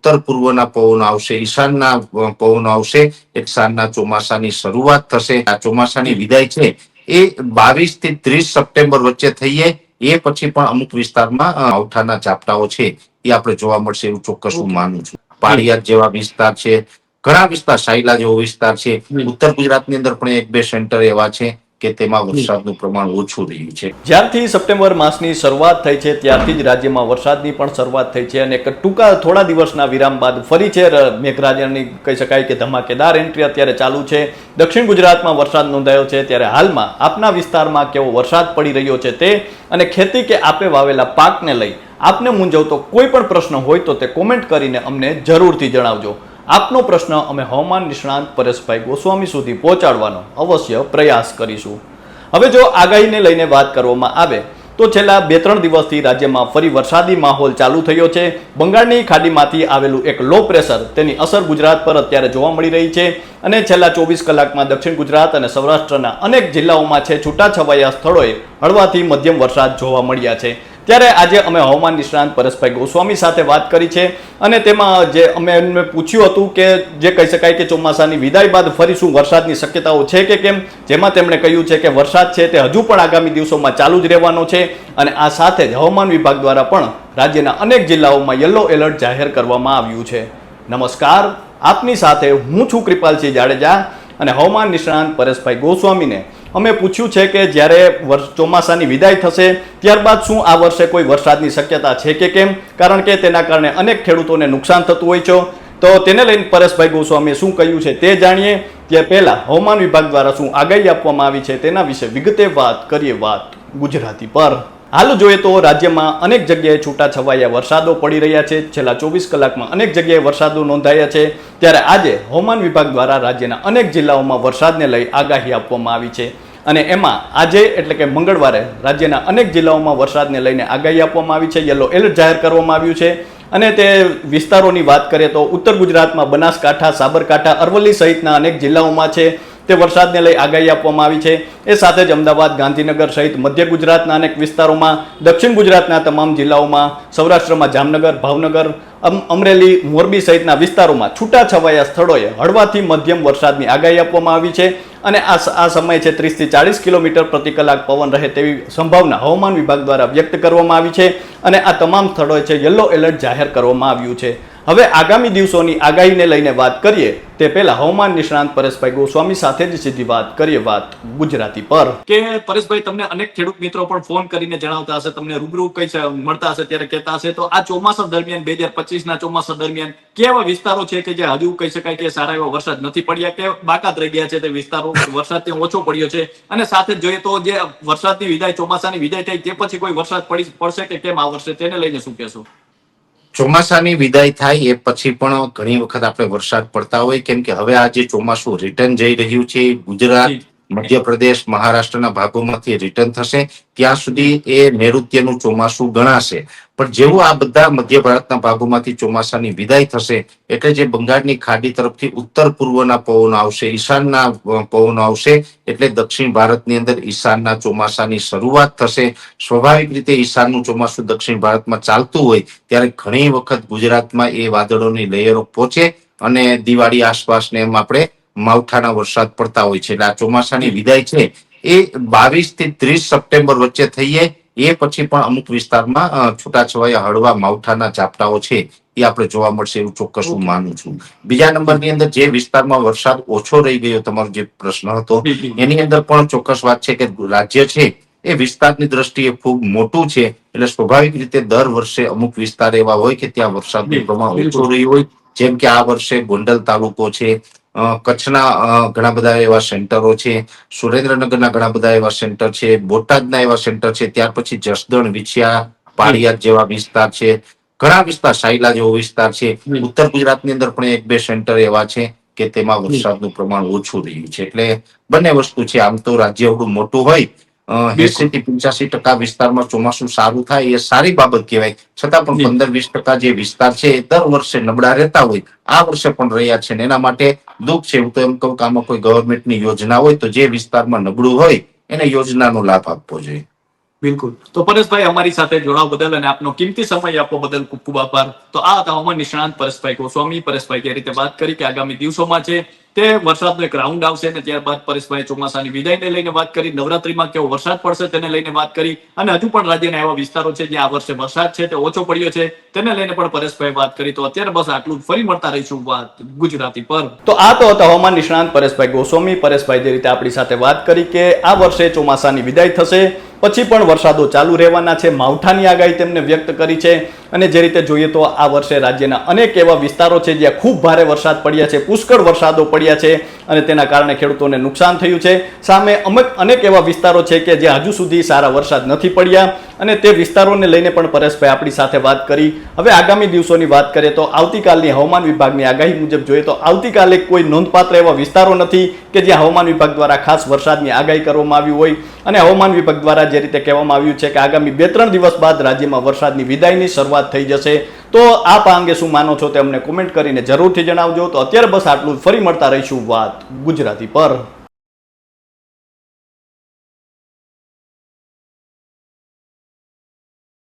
ઉત્તર પૂર્વના પવનો આવશે ઈશાનના પવનો આવશે. ઈશાનના ચોમાસાની શરૂઆત થશે. આ ચોમાસાની વિદાય છે. એ બાવીસથી ત્રીસ સપ્ટેમ્બર વચ્ચે થઈએ. એ પછી પણ અમુક વિસ્તારમાં અવઠાના ઝાપટાઓ છે. એ આપણે જોવા મળશે એવું ચોક્કસ હું માનું છું. પાળિયાદ જેવા વિસ્તાર છે. ઘણા વિસ્તાર સાયલા જેવો વિસ્તાર છે. ઉત્તર ગુજરાતની અંદર પણ એક બે સેન્ટર એવા છે. કે તેમાં વરસાદનું પ્રમાણ ઓછું રહ્યું છે. જ્યારથી સપ્ટેમ્બર માસની શરૂઆત થઈ છે ત્યારથી જ રાજ્યમાં વરસાદની પણ શરૂઆત થઈ છે અને એક ટૂંકા થોડા દિવસના વિરામ બાદ ફરી છે મેઘરાજાની કહી શકાય કે ધમાકેદાર એન્ટ્રી અત્યારે ચાલુ છે. દક્ષિણ ગુજરાતમાં વરસાદ નોંધાયો છે ત્યારે હાલમાં આપના વિસ્તારમાં કેવો વરસાદ પડી રહ્યો છે તે અને ખેતી કે આપે વાવેલા પાકને લઈ આપને મૂંઝવતો કોઈ પણ પ્રશ્ન હોય તો તે કોમેન્ટ કરીને અમને જરૂરથી જણાવજો. આપનો પ્રશ્ન અમે હવામાન નિષ્ણાંત પરેશભાઈ ગોસ્વામી સુધી પહોંચાડવાનો અવશ્ય પ્રયાસ કરીશું. હવે જો આગાહીને લઈને વાત કરવામાં આવે, તો છેલ્લા બે ત્રણ દિવસથી રાજ્યમાં ફરી વરસાદી માહોલ ચાલુ થયો છે. બંગાળની ખાડીમાંથી આવેલું એક લો પ્રેશર તેની અસર ગુજરાત પર અત્યારે જોવા મળી રહી છે અને છેલ્લા ચોવીસ કલાકમાં દક્ષિણ ગુજરાત અને સૌરાષ્ટ્રના અનેક જિલ્લાઓમાં છે છૂટાછવાયા સ્થળોએ હળવાથી મધ્યમ વરસાદ જોવા મળ્યા છે. ત્યારે આજે અમે હવામાન નિષ્ણાંત પરેશભાઈ ગોસ્વામી સાથે વાત કરી છે અને તેમાં જે અમે એમને પૂછ્યું હતું કે જે કહી શકાય કે ચોમાસાની વિદાય બાદ ફરી શું વરસાદની શક્યતાઓ છે કે કેમ? જેમાં તેમણે કહ્યું છે કે વરસાદ છે તે હજુ પણ આગામી દિવસોમાં ચાલુ જ રહેવાનો છે અને આ સાથે જ હવામાન વિભાગ દ્વારા પણ રાજ્યના અનેક જિલ્લાઓમાં યલો એલર્ટ જાહેર કરવામાં આવ્યું છે. નમસ્કાર, આપની સાથે હું છું કૃપાલસિંહ જાડેજા અને હવામાન નિષ્ણાંત પરેશભાઈ ગોસ્વામીને અમે પૂછ્યું છે કે જ્યારે વર્ષ ચોમાસાની વિદાય થશે, ત્યારબાદ શું આ વર્ષે કોઈ વરસાદની શક્યતા છે કે કેમ? કારણ કે તેના કારણે અનેક ખેડૂતોને નુકસાન થતું હોય છે. તો તેને લઈને પરેશભાઈ ગોસ્વામીએ શું કહ્યું છે તે જાણીએ. તે પહેલા હવામાન વિભાગ દ્વારા શું આગાહી આપવામાં આવી છે તેના વિશે વિગતે વાત કરીએ વાત ગુજરાતી પર. હાલ જોઈએ તો રાજ્યમાં અનેક જગ્યાએ છૂટાછવાયા વરસાદો પડી રહ્યા છે. છેલ્લા ચોવીસ કલાકમાં અનેક જગ્યાએ વરસાદો નોંધાયા છે. ત્યારે આજે હવામાન વિભાગ દ્વારા રાજ્યના અનેક જિલ્લાઓમાં વરસાદને લઈ આગાહી આપવામાં આવી છે. અને એમાં આજે એટલે કે મંગળવારે રાજ્યના અનેક જિલ્લાઓમાં વરસાદને લઈને આગાહી આપવામાં આવી છે. યલો એલર્ટ જાહેર કરવામાં આવ્યું છે. અને તે વિસ્તારોની વાત કરીએ તો ઉત્તર ગુજરાતમાં બનાસકાંઠા, સાબરકાંઠા, અરવલ્લી સહિતના અનેક જિલ્લાઓમાં છે. તે વરસાદને લઈ આગાહી આપવામાં આવી છે. એ સાથે જ અમદાવાદ, ગાંધીનગર સહિત મધ્ય ગુજરાતના અનેક વિસ્તારોમાં, દક્ષિણ ગુજરાતના તમામ જિલ્લાઓમાં, સૌરાષ્ટ્રમાં જામનગર, ભાવનગર, અમ- અમરેલી, મોરબી સહિતના વિસ્તારોમાં છૂટાછવાયા સ્થળોએ હળવાથી મધ્યમ વરસાદની આગાહી આપવામાં આવી છે અને આ આ સમય છે ત્રીસથી ચાળીસ કિલોમીટર પ્રતિ કલાક પવન રહે તેવી સંભાવના હવામાન વિભાગ દ્વારા વ્યક્ત કરવામાં આવી છે અને આ તમામ સ્થળોએ છે યલો એલર્ટ જાહેર કરવામાં આવ્યું છે. હવે આગામી દિવસોની આગાહીને લઈને વાત કરીએ, તે પહેલા હવામાન નિષ્ણાંત પરેશભાઈ ગોસ્વામી સાથે જ સીધી વાત કરીએ વાત ગુજરાતી પર. કે પરેશભાઈ, તમને અનેક ખેડૂત મિત્રો પણ ફોન કરીને જણાવતા હશે, તમને રૂબરૂ કઈ મળતા હશે ત્યારે કહેતા હશે. તો આ ચોમાસા દરમિયાન, બે હજાર પચીસ ના ચોમાસા દરમિયાન કેવા વિસ્તારો છે કે જે હજુ કહી શકાય કે સારા એવા વરસાદ નથી પડ્યા, કે બાકાત રહી ગયા છે તે વિસ્તારો, વરસાદ ત્યાં ઓછો પડ્યો છે. અને સાથે જોઈએ તો જે વરસાદની વિદાય, ચોમાસાની વિદાય થઈ તે પછી કોઈ વરસાદ પડી, પડશે કે કેમ આ વર્ષે, તેને લઈને શું કહેશો? ચોમાસાની વિદાય થાય એ પછી પણ ઘણી વખત આપણે વરસાદ પડતા હોય કેમ કે હવે આ જે ચોમાસું રિટર્ન જઈ રહ્યું છે, ગુજરાત. મધ્યપ્રદેશ, મહારાષ્ટ્રના ભાગોમાંથી રિટર્ન થશે. ત્યાં સુધી એ નૈઋત્યનું ચોમાસું ગણાશે. પણ જેવું આ બધા મધ્ય ભારતના ભાગોમાંથી ચોમાસાની વિદાય થશે, એટલે જે બંગાળની ખાડી તરફથી ઉત્તર પૂર્વના પવનો આવશે, ઈશાનના પવનો આવશે, એટલે દક્ષિણ ભારતની અંદર ઈશાનના ચોમાસાની શરૂઆત થશે. સ્વાભાવિક રીતે ઈશાનનું ચોમાસું દક્ષિણ ભારતમાં ચાલતું હોય, ત્યારે ઘણી વખત ગુજરાતમાં એ વાદળોની લેયરો પહોંચે અને દિવાળી આસપાસને એમ આપણે માવઠાના વરસાદ પડતા હોય છે. એટલે આ ચોમાસાની વિદાય છે. એ બાવીસથી ત્રીસ સપ્ટેમ્બર વચ્ચે થઈએ એ પછી પણ અમુક વિસ્તારમાં છૂટાછવાયા હળવા માવઠાના ઝાપટાઓ છે. એ આપણે જોવા મળશે એવું ચોક્કસ હું માનું છું. બીજા નંબરની અંદર જે વિસ્તારમાં વરસાદ ઓછો રહી ગયો તમારો જે પ્રશ્ન હતો એની અંદર પણ ચોક્કસ વાત છે કે રાજ્ય છે એ વિસ્તારની દ્રષ્ટિએ ખૂબ મોટું છે. એટલે સ્વાભાવિક રીતે દર વર્ષે અમુક વિસ્તાર એવા હોય કે ત્યાં વરસાદનું પ્રમાણ ઓછું રહ્યું હોય. જેમ કે આ વર્ષે ગોંડલ તાલુકો છે કચ્છના ઘણા બધા એવા સેન્ટરો છે સુરેન્દ્રનગરના ઘણા બધા એવા સેન્ટર છે બોટાદના એવા સેન્ટર છે ત્યાર પછી જસદણ વિછિયા પાળિયાદ જેવા વિસ્તાર છે ઘણા વિસ્તાર સાયલા જેવો વિસ્તાર છે. ઉત્તર ગુજરાતની અંદર પણ એક બે સેન્ટર એવા છે કે તેમાં વરસાદનું પ્રમાણ ઓછું રહ્યું છે. એટલે બંને વસ્તુ છે. આમ તો રાજ્ય મોટું હોય. એસી થી પંચ્યાસી ટકા વિસ્તારમાં ચોમાસું સારું થાય એ સારી બાબત કહેવાય. છતાં પણ પંદર વીસ ટકા જે વિસ્તાર છે એ દર વર્ષે નબળા રહેતા હોય. આ વર્ષે પણ રહ્યા છે ને એના માટે દુઃખ છે. હું તો એમ કહું કે આમાં કોઈ ગવર્મેન્ટની યોજના હોય તો જે વિસ્તારમાં નબળું હોય એને યોજનાનો લાભ આપવો જોઈએ. બિલકુલ. તો પરેશભાઈ અમારી સાથે જોડાવ બદલ અને આપનો કિંમતી સમય આપવા બદલ ખૂબ ખૂબ આભાર. તો આ હતા હવામાન નિષ્ણાંત પરેશભાઈ ગોસ્વામી. પરેશભાઈ જે રીતે વાત કરી કે આગામી દિવસોમાં છે તે વરસાદનો એક રાઉન્ડ આવશે અને ત્યારબાદ પરેશભાઈ ચોમાસાની વિદાયને લઈને વાત કરી, નવરાત્રીમાં કેવો વરસાદ પડશે તેને લઈને વાત કરી અને હજુ પણ રાજ્યના એવા વિસ્તારો છે જ્યાં આ વર્ષે વરસાદ છે તે ઓછો પડ્યો છે. તેને લઈને પણ પરેશભાઈ વાત કરી. તો અત્યારે બસ આટલું ફરી મળતા રહીશું વાત ગુજરાતી પર. તો આ તો હતા હવામાન નિષ્ણાંત પરેશભાઈ ગોસ્વામી. પરેશભાઈ જે રીતે આપણી સાથે વાત કરી કે આ વર્ષે ચોમાસાની વિદાય થશે, પછી પણ વરસાદો ચાલુ રહેવાના છે. માવઠાની આગાહી તેમને વ્યક્ત કરી છે. અને જે રીતે જોઈએ તો આ વર્ષે રાજ્યના અનેક એવા વિસ્તારો છે જ્યાં ખૂબ ભારે વરસાદ પડ્યા છે, પુષ્કળ વરસાદો પડ્યા છે. અને તેના કારણે ખેડૂતોને નુકસાન થયું છે. સામે અમુક અનેક એવા વિસ્તારો છે કે જે હજુ સુધી સારા વરસાદ નથી પડ્યા અને તે વિસ્તારોને લઈને પણ પરેશભાઈ આપણી સાથે વાત કરી. હવે આગામી દિવસોની વાત કરીએ તો આવતીકાલની હવામાન વિભાગની આગાહી મુજબ જોઈએ તો આવતીકાલે કોઈ નોંધપાત્ર એવા વિસ્તારો નથી કે જ્યાં હવામાન વિભાગ દ્વારા ખાસ વરસાદની આગાહી કરવામાં આવી હોય. અને હવામાન વિભાગ દ્વારા જે રીતે કહેવામાં આવ્યું છે કે આગામી બે ત્રણ દિવસ બાદ રાજ્યમાં વરસાદની વિદાયની શરૂઆત થઈ જશે. તો આપ આ અંગે શું માનો છો તે અમને કોમેન્ટ કરીને જરૂરથી જણાવજો. તો અત્યારે બસ આટલું ફરી મળતા રહીશું વાત ગુજરાતી પર.